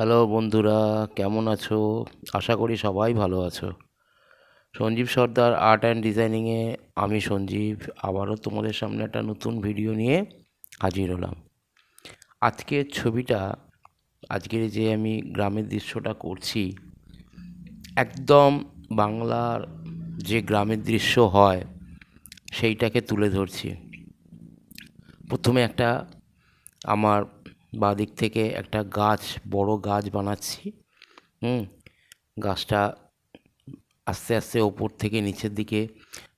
Hello বন্ধুরা, কেমন আছো? আশা করি সবাই ভালো আছো। সঞ্জীব সর্দার আর্ট অ্যান্ড ডিজাইনিংয়ে আমি সঞ্জীব, আবারও তোমাদের সামনে একটা নতুন ভিডিও নিয়ে হাজির হলাম। আজকের ছবিটা, আজকের যে আমি গ্রামের দৃশ্যটা করছি, একদম বাংলার যে গ্রামের দৃশ্য হয়, সেইটাকে তুলে ধরছি। প্রথমে একটা আমার বাদিক থেকে একটা গাছ, বড় গাছ বানাচ্ছি। হুম, গাছটা আস্তে আস্তে ওপর থেকে নিচের দিকে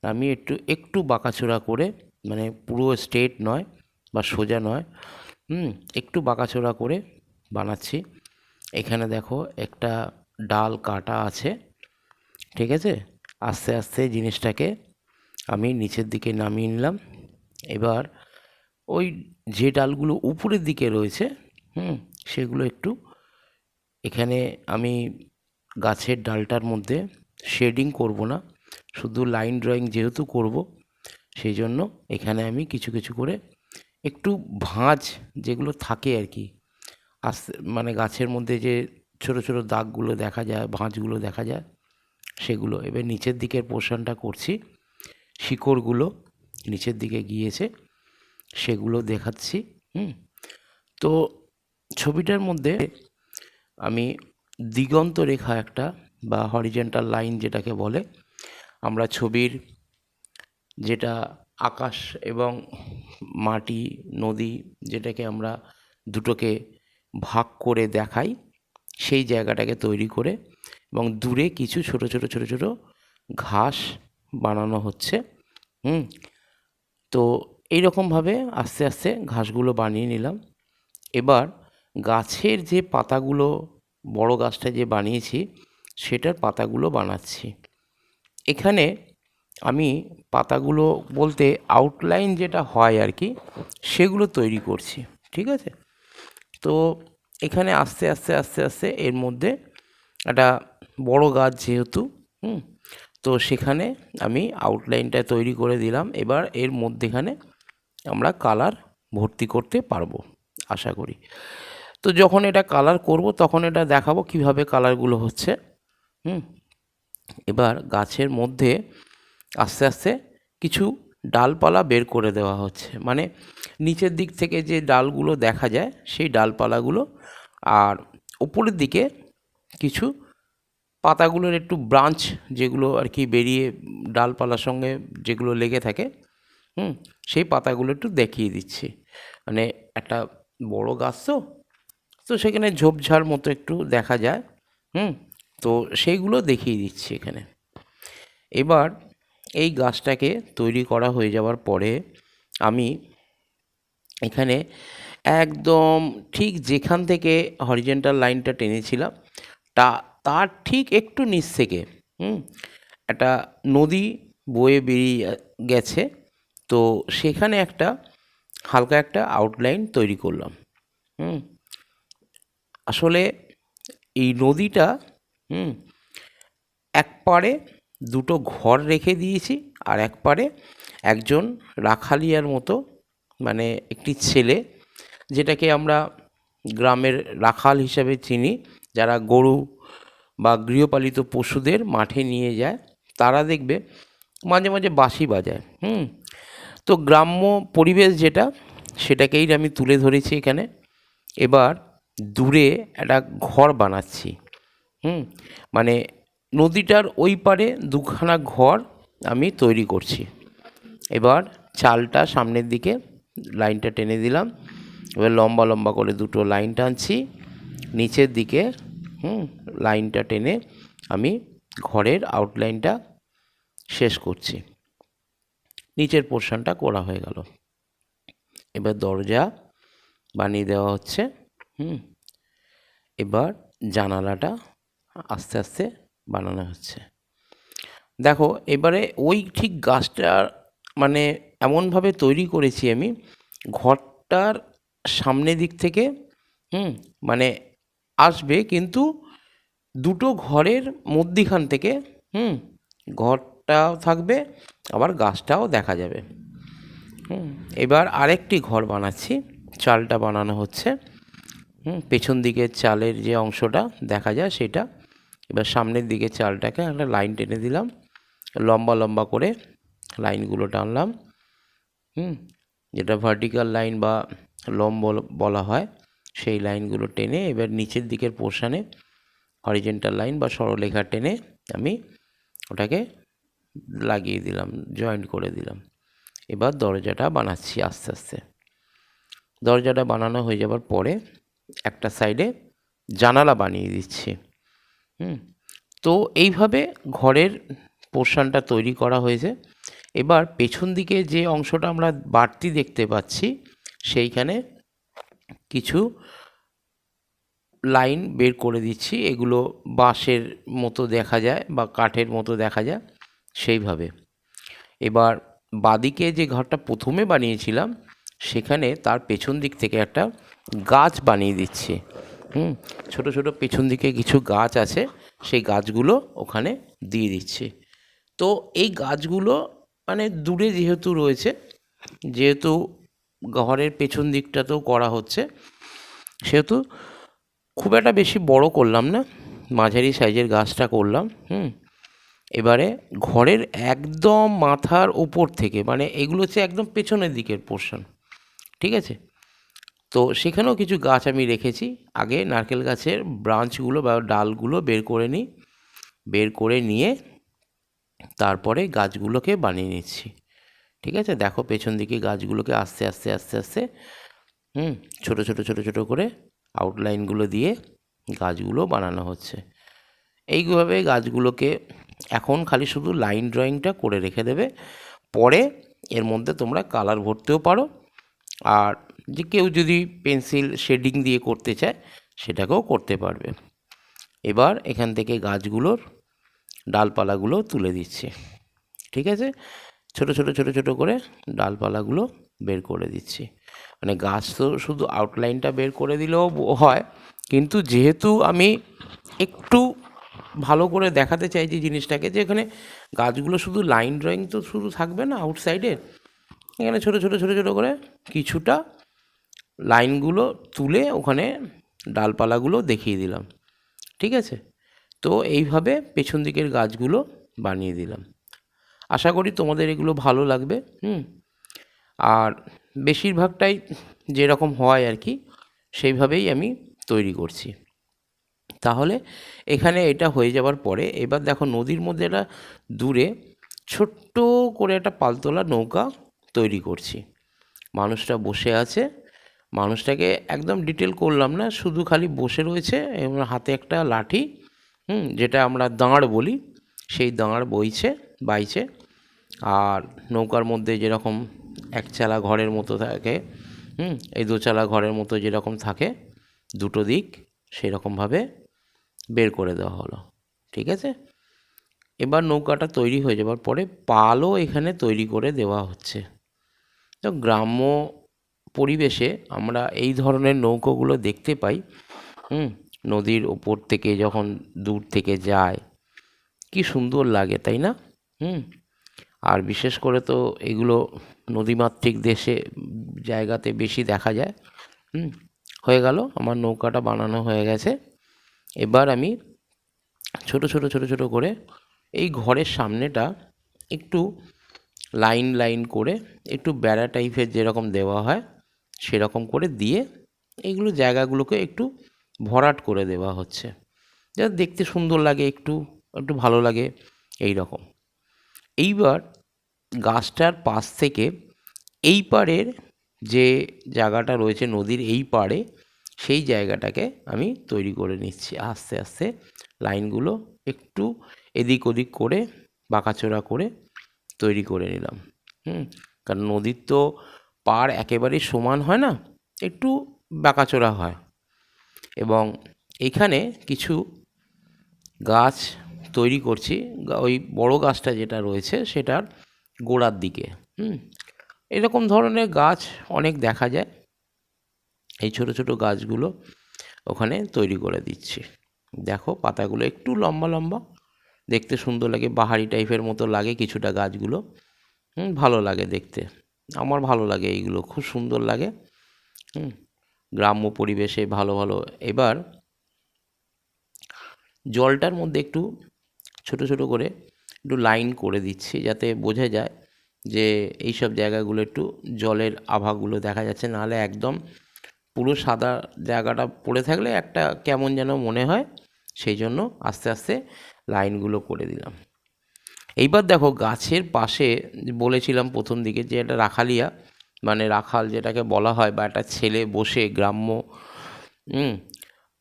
আমি একটু একটু বাঁকাচোরা করে মানে পুরো স্ট্রেট নয় বা সোজা নয়, হুম, একটু বাঁকাচোরা করে বানাচ্ছি। এখানে দেখো একটা ডাল কাটা আছে, ঠিক আছে? আস্তে আস্তে জিনিসটাকে আমি নিচের দিকে নামিয়ে নিলাম। এবার ওই যে ডালগুলো উপরের দিকে রয়েছে, হুম, সেগুলো একটু এখানে আমি গাছের ডালটার মধ্যে শেডিং করব না, শুধু লাইন ড্রয়িং যেহেতু করব, সেই জন্য এখানে আমি কিছু কিছু করে একটু ভাঁজ যেগুলো থাকে আর কি, আস্তে মানে গাছের মধ্যে যে ছোট ছোট দাগগুলো দেখা যায়, ভাঁজগুলো দেখা যায়, সেগুলো। এবার নিচের দিকের পোর্শনটা করছি, শিকড়গুলো নিচের দিকে গিয়েছে সেগুলো দেখাচ্ছি, হুম? তো ছবিটার মধ্যে আমি দিগন্ত রেখা একটা বা হরিজেন্টাল লাইন যেটাকে বলে, আমরা ছবির যেটা আকাশ এবং মাটি, নদী যেটাকে আমরা দুটোকে ভাগ করে দেখাই, সেই জায়গাটাকে তৈরি করে এবং দূরে কিছু ছোট ছোট ছোট ছোট ঘাস বানানো হচ্ছে, হুম? তো এইরকমভাবে আস্তে আস্তে ঘাসগুলো বানিয়ে নিলাম। এবার গাছের যে পাতাগুলো, বড় গাছটা যে বানিয়েছি, সেটার পাতাগুলো বানাচ্ছি। এখানে আমি পাতাগুলো বলতে আউটলাইন যেটা হয় আর কি, সেগুলো তৈরি করছি, ঠিক আছে? তো এখানে আস্তে আস্তে আস্তে আস্তে এর মধ্যে একটা বড় গাছ যেহেতু, হুম, তো সেখানে আমি আউটলাইনটা তৈরি করে দিলাম। এবার এর মধ্যেখানে আমরা কালার ভর্তি করতে পারব, আশা করি। তো যখন এটা কালার করব, তখন এটা দেখাবো কীভাবে কালারগুলো হচ্ছে। হুম? এবার গাছের মধ্যে আস্তে আস্তে কিছু ডালপালা বের করে দেওয়া হচ্ছে। মানে নিচের দিক থেকে যে ডালগুলো দেখা যায়, সেই ডালপালাগুলো আর উপরের দিকে কিছু পাতাগুলোর একটু ব্রাঞ্চ যেগুলো আর কি বেরিয়ে ডালপালার সঙ্গে যেগুলো লেগে থাকে হুম, সেই পাতাগুলো একটু দেখিয়ে দিচ্ছি। মানে একটা বড় গাছ তো তো সেখানে ঝোপঝাড় মতো একটু দেখা যায়। হুম, তো সেইগুলো দেখিয়ে দিচ্ছি এখানে। এবার এই গাছটাকে তৈরি করা হয়ে যাওয়ার পরে আমি এখানে একদম ঠিক যেখান থেকে হরিজেন্টাল লাইনটা টেনেছিলাম, তা, তার ঠিক একটু নিচ থেকে, হুম, একটা নদী বয়ে বেরিয়ে গেছে। তো সেখানে একটা হালকা একটা আউটলাইন তৈরি করলাম, হুম। আসলে এই নদীটা, হুম, এক পাড়ে দুটো ঘর রেখে দিয়েছি আর এক পাড়ে একজন রাখালিয়ার মতো মানে একটি ছেলে যেটাকে আমরা গ্রামের রাখাল হিসাবে চিনি, যারা গরু বা গৃহপালিত পশুদের মাঠে নিয়ে যায়, তারা দেখবে মাঝে মাঝে বাঁশি বাজায়, হুম। তো গ্রাম্য পরিবেশ যেটা, সেটাকেই আমি তুলে ধরেছি এখানে। এবার দূরে একটা ঘর বানাচ্ছি। হুম? মানে নদীটার ওই পারে দুখানা ঘর আমি তৈরি করছি। এবার চালটা সামনের দিকে, লাইনটা টেনে দিলাম। এবার লম্বা লম্বা করে দুটো লাইন টানছি। নিচের দিকে, হুম, লাইনটা টেনে আমি ঘরের আউটলাইনটা শেষ করছি। নিচের পোর্শনটা করা হয়ে গেল। এবার দরজা বানিয়ে দেওয়া হচ্ছে, হুম? এবার জানালাটা আস্তে আস্তে বানানো হচ্ছে। দেখো, এবারে ওই ঠিক গাছটার মানে এমনভাবে তৈরি করেছি আমি, ঘরটার সামনের দিক থেকে, হুম? মানে আসবে কিন্তু দুটো ঘরের মধ্যিখান থেকে, হুম? ঘরটাও থাকবে, আবার গাছটাও দেখা যাবে। হুম, এবার আরেকটি ঘর বানাচ্ছি, চালটা বানানো হচ্ছে। হুম, পেছন দিকের চালের যে অংশটা দেখা যায় সেটা। এবার সামনের দিকে চালটাকে একটা লাইন টেনে দিলাম, লম্বা লম্বা করে লাইনগুলো টানলাম। হুম, যেটা ভার্টিক্যাল লাইন বা লম্ব বলা হয়, সেই লাইনগুলো টেনে এবার নিচের দিকের পোর্শানে হরিজেন্টাল লাইন বা সরলরেখা টেনে আমি ওটাকে লাগিয়ে দিলাম জয়েন্ট করে দিলাম। এবার দরজাটা বানাচ্ছি আস্তে আস্তে। দরজাটা বানানো হয়ে যাবার পরে একটা সাইডে জানালা বানিয়ে দিচ্ছি। হুম, তো এইভাবে ঘরের পোর্শনটা তৈরি করা হয়েছে। এবার পেছন দিকে যে অংশটা আমরা বাড়তি দেখতে পাচ্ছি, সেইখানে কিছু লাইন বের করে দিচ্ছি। এগুলো বাঁশের মতো দেখা যায় বা কাঠের মতো দেখা যায়। সেইভাবে। এবার বাদিকে যে ঘরটা প্রথমে বানিয়েছিলাম, সেখানে তার পেছন দিক থেকে একটা গাছ বানিয়ে দিচ্ছে। হুম, ছোট ছোট পেছন দিকে কিছু গাছ আছে, সেই গাছগুলো ওখানে দিয়ে দিচ্ছে। তো এই গাছগুলো মানে দূরে যেহেতু রয়েছে, যেহেতু ঘরের পেছন দিকটাতেও করা হচ্ছে, সেহেতু খুব একটা বেশি বড় করলাম না, মাঝারি সাইজের গাছটা করলাম। হুম এবারে ঘরের একদম মাথার ওপর থেকে মানে এগুলো হচ্ছে একদম পেছনের দিকের পোর্শন ঠিক আছে? তো সেখানেও কিছু গাছ আমি রেখেছি। আগে নারকেল গাছের ব্রাঞ্চগুলো বা ডালগুলো বের করে নিই, বের করে নিয়ে তারপরে গাছগুলোকে বানিয়ে নিচ্ছি, ঠিক আছে? দেখো পেছন দিকে গাছগুলোকে আস্তে আস্তে আস্তে আস্তে, হুম, ছোটো ছোটো ছোটো ছোটো করে আউটলাইনগুলো দিয়ে গাছগুলো বানানো হচ্ছে। এইভাবে গাছগুলোকে এখন খালি শুধু লাইন ড্রয়িংটা করে রেখে দেবে। পরে এর মধ্যে তোমরা কালার ভরতেও পারো। আর যে কেউ যদি পেন্সিল শেডিং দিয়ে করতে চায়, সেটাকেও করতে পারবে। এবার এখান থেকে গাছগুলোর ডালপালাগুলো তুলে দিচ্ছি। ঠিক আছে? ছোট ছোট ছোট ছোট করে ডালপালাগুলো বের করে দিচ্ছি। মানে গাছ তো শুধু আউটলাইনটা বের করে দিলেও হয়, কিন্তু যেহেতু আমি একটু ভালো করে দেখাতে চাইছি জিনিসটাকে যে এখানে গাছগুলো শুধু লাইন ড্রয়িং তো শুধু থাকবে না আউটসাইডে এখানে ছোটো ছোটো ছোটো ছোটো করে কিছুটা লাইনগুলো তুলে ওখানে ডালপালাগুলো দেখিয়ে দিলাম। ঠিক আছে? তো এইভাবে পেছন দিকের গাছগুলো বানিয়ে দিলাম। আশা করি তোমাদের এগুলো ভালো লাগবে, হুম? আর বেশিরভাগটাই যেরকম হয় আর কি, সেইভাবেই আমি তৈরি করছি। তাহলে এখানে এটা হয়ে যাওয়ার পরে এবার দেখো নদীর মধ্যে একটা দূরে ছোট্ট করে একটা পালতোলা নৌকা তৈরি করছি। মানুষটা বসে আছে। মানুষটাকে একদম ডিটেল করলাম না, শুধু খালি বসে রয়েছে এবং হাতে একটা লাঠি, হুম, যেটা আমরা দাঁড় বলি, সেই দাঁড় বইছে, বাইছে। আর নৌকার মধ্যে যেরকম একচালা ঘরের মতো থাকে, হুম, এই দোচালা ঘরের মতো যেরকম থাকে, দুটো দিক সেরকমভাবে বের করে দেওয়া হলো, ঠিক আছে? এবার নৌকাটা তৈরি হয়ে যাবার পরে পালও এখানে তৈরি করে দেওয়া হচ্ছে। তো গ্রাম্য পরিবেশে আমরা এই ধরনের নৌকোগুলো দেখতে পাই, হুম? নদীর ওপর থেকে যখন দূর থেকে যায়, কি সুন্দর লাগে, তাই না? হুম? আর বিশেষ করে তো এগুলো নদীমাতৃক দেশে জায়গাতে বেশি দেখা যায়, হুম? হয়ে গেল, আমার নৌকাটা বানানো হয়ে গেছে। এবার আমি ছোট ছোট ছোট ছোট করে এই ঘরের সামনেটা একটু লাইন লাইন করে একটু বেড়া টাইপের যেরকম দেওয়া হয় সেরকম করে দিয়ে এইগুলো জায়গাগুলোকে একটু ভরাট করে দেওয়া হচ্ছে। যা দেখতে সুন্দর লাগে, একটু একটু ভালো লাগে এই রকম এইবার গাছটার পাশ থেকে এই পাড়ের যে জায়গাটা রয়েছে, নদীর এই পাড়ে সেই জায়গাটাকে আমি তৈরি করে নিচ্ছি। আস্তে আস্তে লাইনগুলো একটু এদিক ওদিক করে বাঁকাচোরা করে তৈরি করে নিলাম। হুম, কারণ নদীর তো পাড় একেবারেই সমান হয় না, একটু বাঁকাচোরা হয়। এবং এখানে কিছু গাছ তৈরি করছি ওই বড় গাছটা যেটা রয়েছে সেটার গোড়ার দিকে। হুম, এরকম ধরনের গাছ অনেক দেখা যায়। এই ছোট ছোট গাছগুলো ওখানে তৈরি করে দিচ্ছি। দেখো পাতাগুলো একটু লম্বা লম্বা, দেখতে সুন্দর লাগে, বাহারি টাইপের মতো লাগে কিছুটা গাছগুলো। হুম, ভালো লাগে দেখতে। আমার ভালো লাগে এইগুলো, খুব সুন্দর লাগে। হুম, গ্রাম্য পরিবেশে ভালো ভালো। এবার জলটার মধ্যে একটু ছোট ছোট করে একটু লাইন করে দিচ্ছি যাতে বোঝা যায় যে এই সব জায়গাগুলো একটু জলের আভাগুলো দেখা যাচ্ছে। নাহলে একদম পুরো সাদা জায়গাটা পড়ে থাকলে একটা কেমন যেন মনে হয়, সেই জন্য আস্তে আস্তে লাইনগুলো করে দিলাম। এইবার দেখো গাছের পাশে বলেছিলাম প্রথম দিকে যে এটা রাখালিয়া মানে রাখাল যেটাকে বলা হয় বা একটা ছেলে বসে গ্রাম্য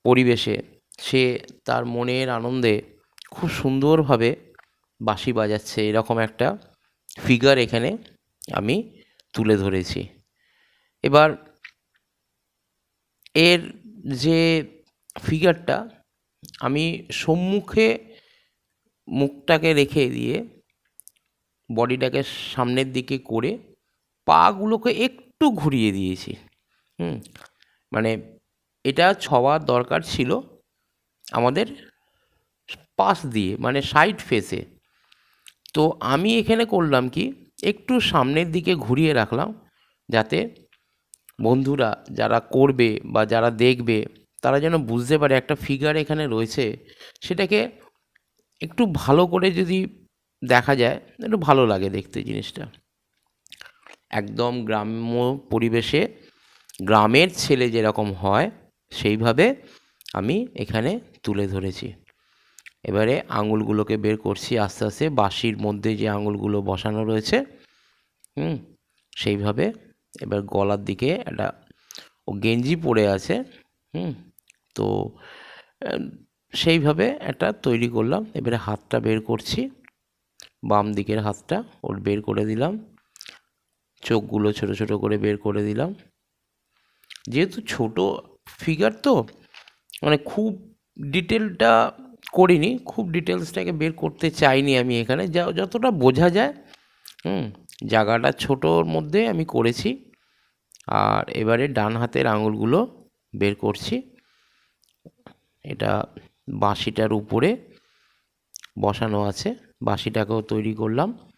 পরিবেশে, সে তার মনের আনন্দে খুব সুন্দরভাবে বাঁশি বাজাচ্ছে, এরকম একটা ফিগার এখানে আমি তুলে ধরেছি। এবার এর যে ফিগারটা আমি সম্মুখে মুখটাকে রেখে দিয়ে বডিটাকে সামনের দিকে করে পাগুলোকে একটু ঘুরিয়ে দিয়েছি। হুম মানে এটা ছওয়ার দরকার ছিল আমাদের পাশ দিয়ে মানে সাইড ফেসে তো আমি এখানে করলাম কি, একটু সামনের দিকে ঘুরিয়ে রাখলাম যাতে বন্ধুরা যারা করবে বা যারা দেখবে, তারা যেন বুঝতে পারে একটা ফিগার এখানে রয়েছে, সেটাকে একটু ভালো করে যদি দেখা যায়, একটু ভালো লাগে দেখতে জিনিসটা। একদম গ্রাম্য পরিবেশে গ্রামের ছেলে যেরকম হয়, সেইভাবে আমি এখানে তুলে ধরেছি। এবারে আঙুলগুলোকে বের করছি আস্তে আস্তে, বাঁশির মধ্যে যে আঙুলগুলো বসানো রয়েছে, হুম, সেইভাবে এবার গলার দিকে একটা, ও গেঞ্জি পরে আছে, হুম, তো সেইভাবে একটা তৈরি করলাম, এবারে হাতটা বের করছি, বাম দিকের হাতটা ওর বের করে দিলাম, চোখগুলো ছোট ছোট করে বের করে দিলাম, যেহেতু ছোট ফিগার তো মানে খুব ডিটেলটা করিনি, খুব ডিটেলসটাকে বের করতে চাইনি আমি এখানে, যা, যতটা বোঝা যায়, হুম জায়গাটা ছোটোর মধ্যে আমি করেছি। আর এবারে ডান হাতের আঙুলগুলো বের করছি। এটা বাঁশিটার উপরে বসানো আছে। বাঁশিটাকেও তৈরি করলাম।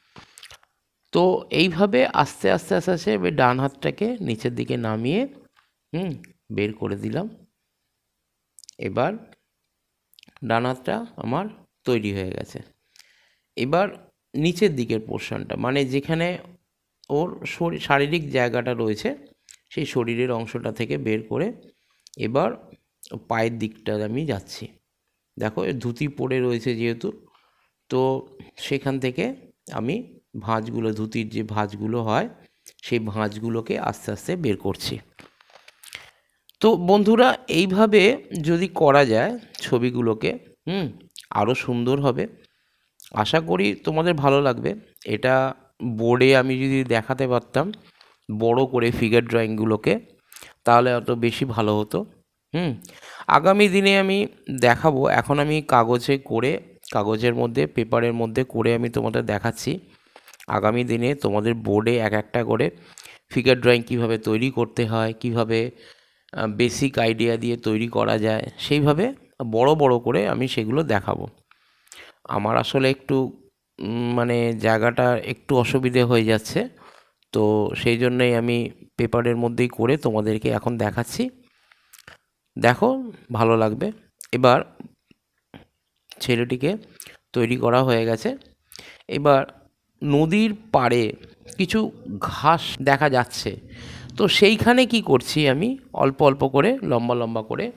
তো এইভাবে আস্তে আস্তে আস্তে আস্তে এবার ডান হাতটাকে নিচের দিকে নামিয়ে, হুম, বের করে দিলাম। এবার ডান হাতটা আমার তৈরি হয়ে গেছে। এবার নিচের দিকের পোর্শনটা মানে যেখানে ওর শরীর শারীরিক জায়গাটা রয়েছে, সেই শরীরের অংশটা থেকে বের করে এবার পায়ের দিকটা আমি যাচ্ছি। দেখো ধুতি পরে রয়েছে যেহেতু, তো সেখান থেকে আমি ভাঁজগুলো, ধুতির যে ভাঁজগুলো হয়, সেই ভাঁজগুলোকে আস্তে আস্তে বের করছি। তো বন্ধুরা, এইভাবে যদি করা যায় ছবিগুলোকে, হুম আরও সুন্দর হবে। আশা করি তোমাদের ভালো লাগবে। এটা বোর্ডে আমি যদি দেখাতে পারতাম, বড় করে ফিগার ড্রয়িংগুলোকে তাহলে অত বেশি ভালো হতো। হুম, আগামী দিনে আমি দেখাবো। এখন আমি কাগজে করে, কাগজের মধ্যে, পেপারের মধ্যে করে আমি তোমাদের দেখাচ্ছি। আগামী দিনে তোমাদের বোর্ডে এক একটা করে ফিগার ড্রয়িং কীভাবে তৈরি করতে হয়, কীভাবে বেসিক আইডিয়া দিয়ে তৈরি করা যায়, সেইভাবে বড় বড় করে আমি সেগুলো দেখাবো। আমার আসলে একটু মানে জায়গাটা একটু অসুবিধে হয়ে যাচ্ছে। তো সেই জন্যই আমি পেপারের মধ্যেই করে তোমাদেরকে এখন দেখাচ্ছি। দেখো, ভালো লাগবে। এবার ছেলেটিকে তৈরি করা হয়ে গেছে। এবার নদীর পাড়ে কিছু ঘাস দেখা যাচ্ছে। তো সেইখানে কি করছি আমি? অল্প অল্প করে, লম্বা লম্বা করে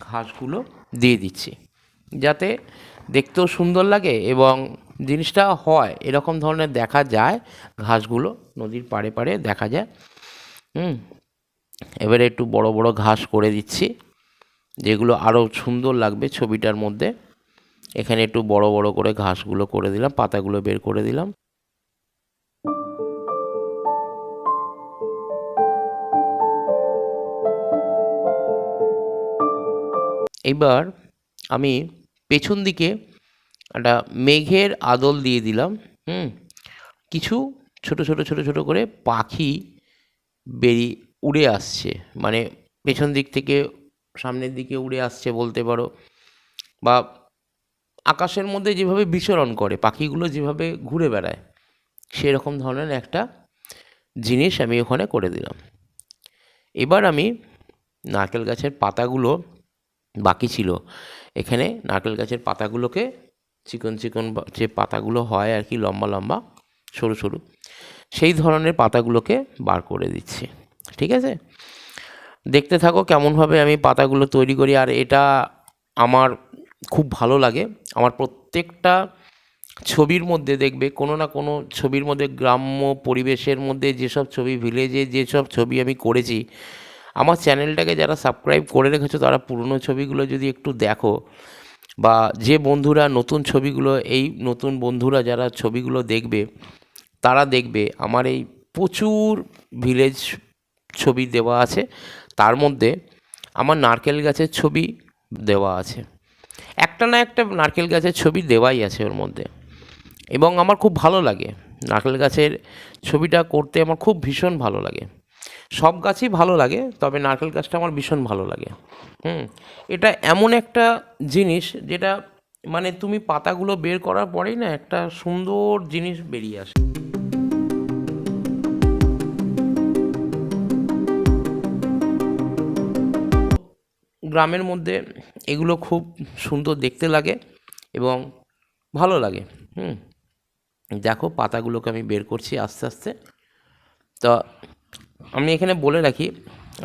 ঘাসগুলো দিয়ে দিচ্ছি। যাতে দেখতেও সুন্দর লাগে এবং জিনিসটা হয়, এরকম ধরনের দেখা যায়, ঘাসগুলো নদীর পাড়ে পাড়ে দেখা যায়। হুম, এবারে একটু বড় বড় ঘাস করে দিচ্ছি, যেগুলো আরও সুন্দর লাগবে ছবিটার মধ্যে। এখানে একটু বড় বড় করে ঘাসগুলো করে দিলাম, পাতাগুলো বের করে দিলাম। এবার আমি পেছন দিকে একটা মেঘের আদল দিয়ে দিলাম, হুম, কিছু ছোট ছোট ছোট ছোট করে পাখি বেরিয়ে উড়ে আসছে। মানে পেছন দিক থেকে সামনের দিকে উড়ে আসছে বলতে পারো। বা আকাশের মধ্যে যেভাবে বিচরণ করে, পাখিগুলো যেভাবে ঘুরে বেড়ায়, সেরকম ধরনের একটা জিনিস আমি ওখানে করে দিলাম। এবার আমি নারকেল গাছের পাতাগুলো বাকি ছিল। এখানে নারকেল গাছের পাতাগুলোকে চিকন চিকন যে পাতাগুলো হয় আর কি, লম্বা লম্বা, সরু সরু, সেই ধরনের পাতাগুলোকে বার করে দিচ্ছি। ঠিক আছে? দেখতে থাকো কেমনভাবে আমি পাতাগুলো তৈরি করি, আর এটা আমার খুব ভালো লাগে। আমার প্রত্যেকটা ছবির মধ্যে দেখবে, কোনো না কোনো ছবির মধ্যে, গ্রাম্য পরিবেশের মধ্যে যেসব ছবি ভিলেজে যেসব ছবি আমি করেছি আমার চ্যানেলটাকে যারা সাবস্ক্রাইব করে রেখেছো, তারা পুরনো ছবিগুলো যদি একটু দেখো, বা যে বন্ধুরা নতুন ছবিগুলো, এই নতুন বন্ধুরা যারা ছবিগুলো দেখবে, তারা দেখবে আমার এই প্রচুর ভিলেজ ছবি দেওয়া আছে। তার মধ্যে আমার নারকেল গাছের ছবি দেওয়া আছে। একটা না একটা নারকেল গাছের ছবি দেওয়াই আছে ওর মধ্যে। এবং আমার খুব ভালো লাগে। নারকেল গাছের ছবিটা করতে আমার খুব ভীষণ ভালো লাগে। সব গাছই ভালো লাগে, তবে নারকেল গাছটা আমার ভীষণ ভালো লাগে। হুম, এটা এমন একটা জিনিস যেটা মানে তুমি পাতাগুলো বের করার পরেই না একটা সুন্দর জিনিস বেরিয়ে আসে। গ্রামের মধ্যে এগুলো খুব সুন্দর দেখতে লাগে এবং ভালো লাগে। হুম, দেখো পাতাগুলোকে আমি বের করছি আস্তে আস্তে। তো আমি এখানে বলে রাখি,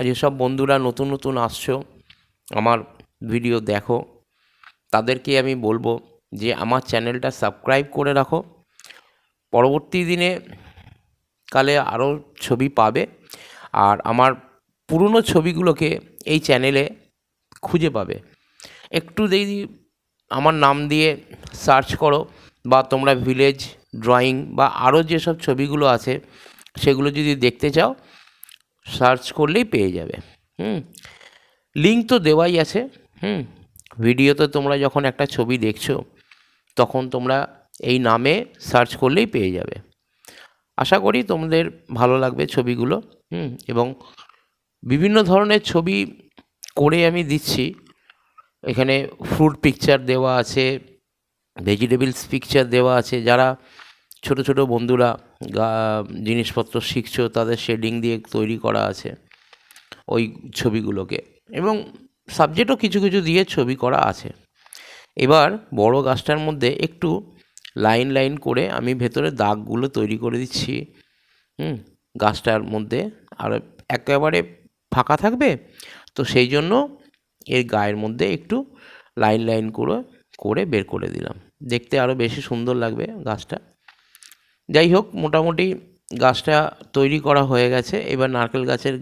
যেসব বন্ধুরা নতুন নতুন আসছো, আমার ভিডিও দেখো, তাদেরকে আমি বলব যে আমার চ্যানেলটা সাবস্ক্রাইব করে রাখো। পরবর্তী দিনে কালে আরও ছবি পাবে, আর আমার পুরনো ছবিগুলোকে এই চ্যানেলে খুঁজে পাবে। একটু যদি আমার নাম দিয়ে সার্চ করো, বা তোমরা ভিলেজ ড্রয়িং, বা আরও যেসব ছবিগুলো আছে, সেগুলো যদি দেখতে চাও সার্চ করলেই পেয়ে যাবে। হুম লিঙ্ক তো দেওয়াই আছে। হুম, ভিডিওতে তোমরা যখন একটা ছবি দেখছ, তখন তোমরা এই নামে সার্চ করলেই পেয়ে যাবে। আশা করি তোমাদের ভালো লাগবে ছবিগুলো। হুম, এবং বিভিন্ন ধরনের ছবি করে আমি দিচ্ছি। এখানে ফ্রুট পিকচার দেওয়া আছে ভেজিটেবলস পিকচার দেওয়া আছে, যারা ছোট ছোট বন্ধুরা জিনিসপত্র শিখছো, তাদের শেডিং দিয়ে তৈরি করা আছে ওই ছবিগুলোকে। এবং সাবজেক্টও কিছু কিছু দিয়ে ছবি করা আছে। এবার বড় গাছটার মধ্যে একটু লাইন লাইন করে আমি ভেতরে দাগগুলো তৈরি করে দিচ্ছি। হুম, গাছটার মধ্যে। আর একেবারে ফাঁকা থাকবে? তো সেই জন্য এর গায়ের মধ্যে একটু লাইন লাইন করে করে বের করে দিলাম। দেখতে আরও বেশি সুন্দর লাগবে গাছটা। যাই হোক, মোটামুটি গাছটা তৈরি করা হয়ে গেছে। এবার নারকেল গাছের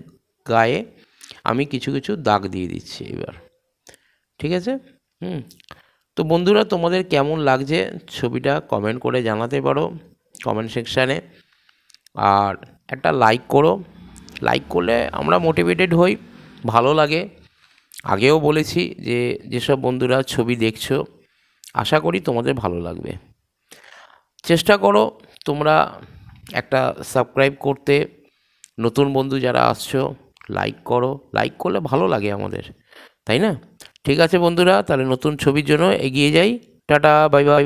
গায়ে আমি কিছু কিছু দাগ দিয়ে দিচ্ছি এবার। ঠিক আছে? হুম। তো বন্ধুরা, তোমাদের কেমন লাগছে ছবিটা কমেন্ট করে জানাতে পারো কমেন্ট সেকশানে। আর একটা লাইক করো। লাইক করলে আমরা মোটিভেটেড হই, ভালো লাগে। আগেও বলেছি যে, যেসব বন্ধুরা ছবি দেখছ, আশা করি তোমাদের ভালো লাগবে। চেষ্টা করো তোমরা একটা সাবস্ক্রাইব করতে, নতুন বন্ধু যারা আসছো লাইক করো। লাইক করলে ভালো লাগে আমাদের, তাই না? ঠিক আছে বন্ধুরা, তাহলে নতুন ছবির জন্য এগিয়ে যাই। Tata bye bye